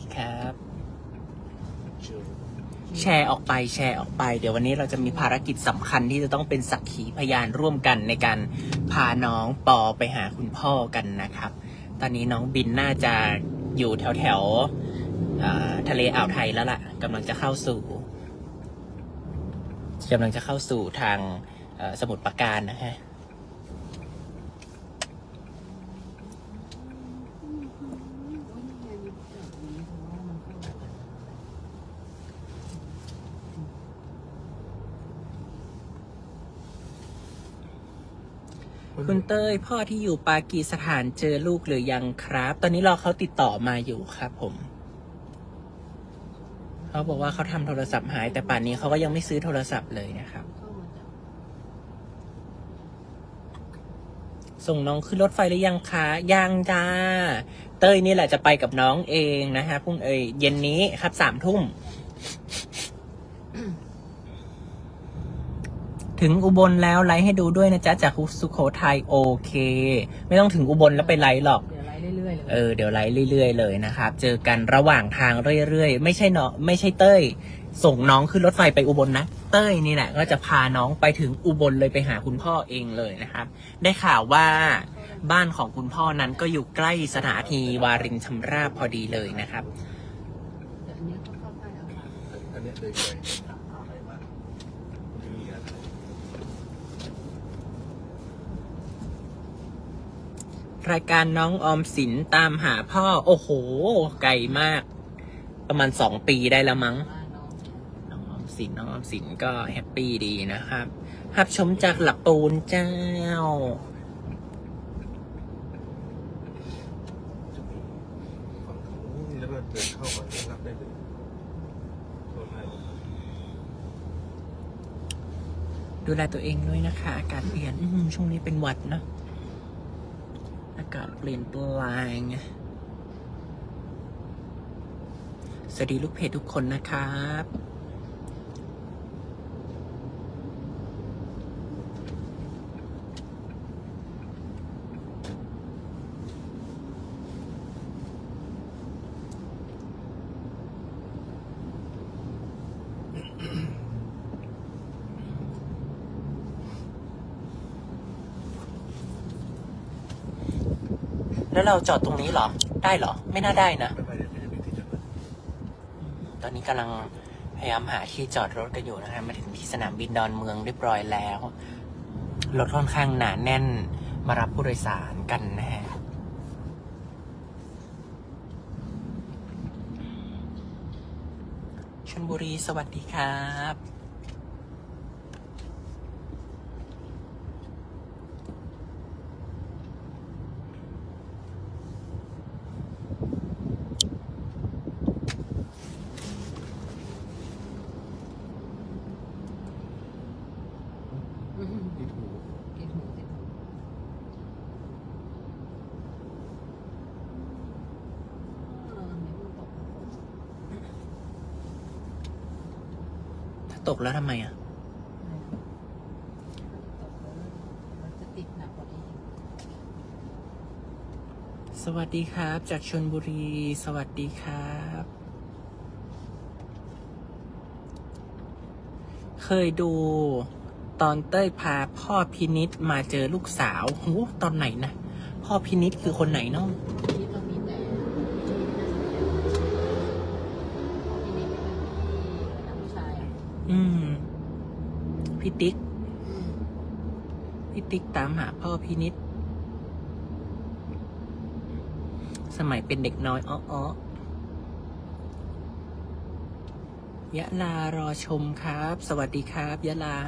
ดีครับ แชร์ออกไปแชร์ออกไป เดี๋ยววันนี้เราจะมีภารกิจสำคัญที่จะต้องเป็นสักขีพยานร่วมกันในการพาน้องปอไปหาคุณพ่อกันนะครับ ตอนนี้น้องบินน่าจะอยู่แถวแถวๆอ่าทะเลอ่าวไทยแล้วล่ะกำลังจะเข้าสู่กำลังจะเข้าสู่ทางเอ่อสมุทรปราการนะฮะ คุณเต้ยพ่อที่อยู่ปากีสถานเจอลูกหรือยังครับ ตอนนี้รอเขาติดต่อมาอยู่ครับผม เขาบอกว่าเขาทำโทรศัพท์หาย แต่ป่านนี้เขาก็ยังไม่ซื้อโทรศัพท์เลยนะครับ ส่งน้องขึ้นรถไฟหรือยังคะยังจ้า เต้ยนี่แหละจะไปกับน้องเองนะฮะพรุ่งเอยเย็นนี้ครับสามทุ่ม ถึงอุบลแล้วไลฟ์ให้ดูด้วยนะจ๊ะจากสุโขทัยโอเค ไม่ต้องถึงอุบลแล้วไปไลฟ์หรอก เดี๋ยวไล่เรื่อยๆเลย เออเดี๋ยวไลฟ์เรื่อย ๆ เลยนะครับ เจอกันระหว่างทางเรื่อยๆ ไม่ใช่เนาะไม่ใช่เต้ย ส่งน้องขึ้นรถไฟไปอุบลนะ เต้ยนี่แหละก็จะพาน้องไปถึงอุบลเลยไปหาคุณพ่อเองเลยนะครับ ได้ข่าวว่าบ้านของคุณพ่อนั้นก็อยู่ใกล้สถานีวารินชำราบพอดีเลยนะครับแต่อันเนี้ยก็เข้าใกล้แล้วค่ะอันเนี้ยเลยไปอะไรบ้างไม่มีอะไร รายการน้องออมสินตามหาพ่อ โอ้โห ไกลมาก ประมาณสองปีได้แล้วมั้ง น้องออมสินน้องออมสินก็แฮปปี้ดีนะครับรับชมจากหลักปูนเจ้า แล้วก็เดินเข้ามาแล้วรับได้เลยโทษให้ดูแลตัวเองด้วยนะคะ อากาศเปลี่ยนอืมช่วงนี้เป็นหวัดนะ อากาศเปลี่ยนแปลงสวัสดีลูกเพจทุกคนนะครับ แล้วเราจอดตรงนี้เหรอ ได้เหรอ ไม่น่าได้นะ ตอนนี้กำลังพยายามหาที่จอดรถกันอยู่นะครับมาถึงที่สนามบินดอนเมืองเรียบร้อยแล้วรถค่อนข้างหนาแน่นมารับผู้โดยสารกันนะฮะชลบุรีสวัสดีครับ อื้อหือ ที่ถูก กินหูติดหูเออเนี่ยมันตก ถ้า ตกแล้วทำไมอะ มันจะติดหนักกว่านี้สวัสดีครับ จากชนบุรี สวัสดีครับ เคยดู ตอนเต้ยพาพ่อพินิษมาเจอลูกสาวหูตอนไหนนะ พ่อพินิษคือคนไหนเนาะ ที่เรามีแต่ที่น่าสนใจที่นี่เป็นที่นักผู้ชาย อะอืมพี่ติ๊กอืมพี่ติ๊กตามหาพ่อพินิษสมัยเป็นเด็กน้อยอ้ออ้อยะลารอชมครับ สวัสดีครับยะลา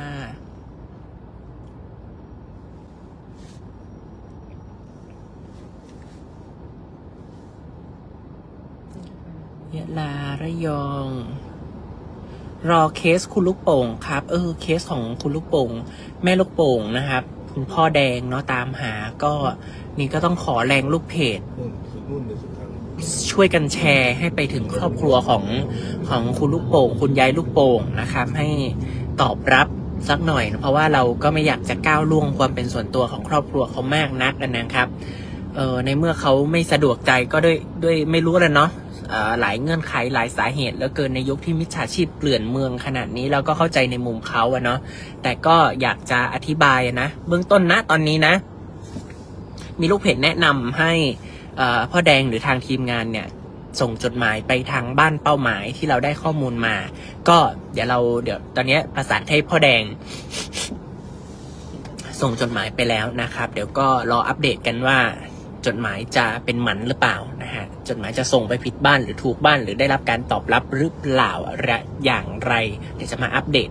ยะลาระยอง รอเคสคุณลูกโป่งครับ เออเคสของคุณลูกโป่ง แม่ลูกโป่งนะครับ คุณพ่อแดงเนาะตามหาก็นี่ก็ต้องขอแรงลูกเพจ ช่วยกันแชร์ให้ไปถึงครอบครัวของของคุณลูกโป่ง คุณยายลูกโป่งนะครับ ให้ตอบรับสักหน่อยนะเพราะว่าเราก็ไม่อยากจะก้าวล่วงความเป็นส่วนตัวของครอบครัวเขามากนักนะครับเออในเมื่อเขาไม่สะดวกใจก็ด้วยด้วยไม่รู้แล้วเนาะ หลายเงื่อนไขหลายสาเหตุแล้วเกินในยุคที่มิจฉาชีพเกลื่อนเมืองขนาดนี้เราก็เข้าใจในมุมเขาอะเนาะแต่ก็อยากจะอธิบายนะเบื้องต้นนะตอนนี้นะ มีลูกเพจแนะนำให้พ่อแดงหรือทางทีมงานเนี่ยส่งจดหมายไปทางบ้านเป้าหมายที่เราได้ข้อมูลมา ก็เดี๋ยวเราเดี๋ยวตอนนี้ประสานให้พ่อแดง ส่งจดหมายไปแล้วนะครับ เดี๋ยวก็รออัปเดตกันว่า จดหมายจะเป็นหมันหรือเปล่านะฮะจดหมายจะส่งไปผิดบ้านหรือถูกบ้าน หรือได้รับการตอบรับหรือเปล่าและอย่างไรเดี๋ยวจะมาอัปเดต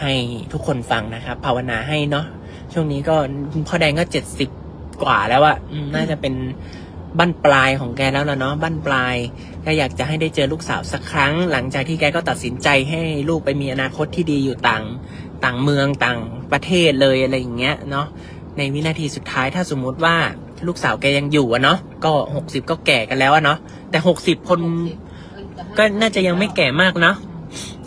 ให้ทุกคนฟังนะครับ ภาวนาให้เนาะช่วงนี้ก็พ่อแดงก็เจ็ดสิบกว่าแล้วอะน่าจะเป็นบั้นปลายของแกแล้วละเนาะบั้นปลายก็อยากจะให้ได้เจอลูกสาวสักครั้ง หลังจากที่แกก็ตัดสินใจให้ลูกไปมีอนาคตที่ดีอยู่ต่างต่างเมืองต่างประเทศเลยอะไรอย่างเงี้ยเนาะในวินาทีสุดท้ายถ้าสมมุติว่า ลูกสาวแกยังอยู่อะเนาะก็หกสิบก็แก่กันแล้วอะเนาะแต่หกสิบคนก็น่าจะยังไม่แก่มากเนาะ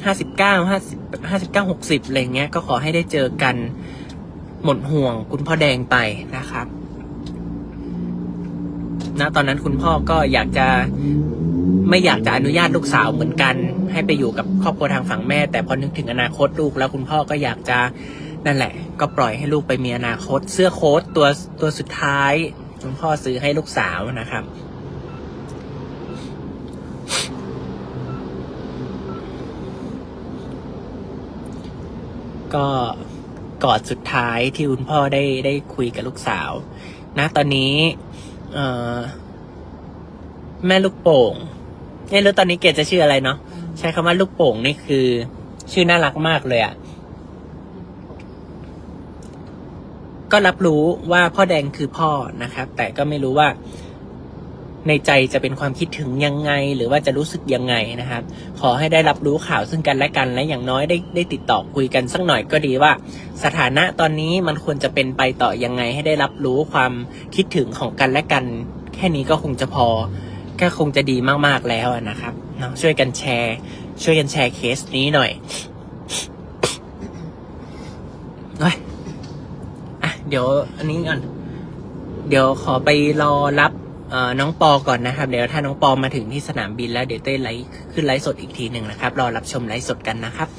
ห้าสิบเก้าห้าสิบห้าสิบเก้าหกสิบอะไรเงี้ยก็ขอให้ได้เจอกันหมดห่วงคุณพ่อแดงไปนะครับณตอนนั้นคุณพ่อก็อยากจะไม่อยากจะอนุญาตลูกสาวเหมือนกัน ให้ไปอยู่กับครอบครัวทางฝั่งแม่ แต่พอนึกถึงอนาคตลูกแล้วคุณพ่อก็อยากจะนั่นแหละ ก็ปล่อยให้ลูกไปมีอนาคต เสื้อโค้ทตัวตัวสุดท้าย คุณพ่อซื้อให้ลูกสาวนะครับ ก็กอดสุดท้ายที่คุณพ่อได้ได้คุยกับลูกสาว นะตอนนี้แม่ลูกโป่งไม่รู้ตอนนี้เกดจะชื่ออะไรเนาะใช้คำว่าลูกโป่งนี่คือ ชื่อน่ารักมากเลยอะ่ ก็รับรู้ว่าพ่อแดงคือพ่อนะครับ แต่ก็ไม่รู้ว่าในใจจะเป็นความคิดถึงยังไง หรือว่าจะรู้สึกยังไงนะครับ ขอให้ได้รับรู้ข่าวซึ่งกันและกันและอย่างน้อยได้ได้ติดต่อคุยกันสักหน่อยก็ดีว่า สถานะตอนนี้มันควรจะเป็นไปต่อยังไง ให้ได้รับรู้ความคิดถึงของกันและกัน แค่นี้ก็คงจะพอก็คงจะดีมากๆแล้วนะครับเนาะช่วยกันแชร์ ช่วยกันแชร์เคสนี้หน่อยเฮ้ยอะ เดี๋ยวอันนี้ก่อน เดี๋ยวขอไปรอรับน้องปอก่อนนะครับ เดี๋ยวถ้าน้องปอมาถึงที่สนามบินแล้วเดี๋ยวเต้นไลฟ์ขึ้นไลฟ์สดอีกทีหนึ่งนะครับ รอรับชมไลฟ์สดกันนะครับ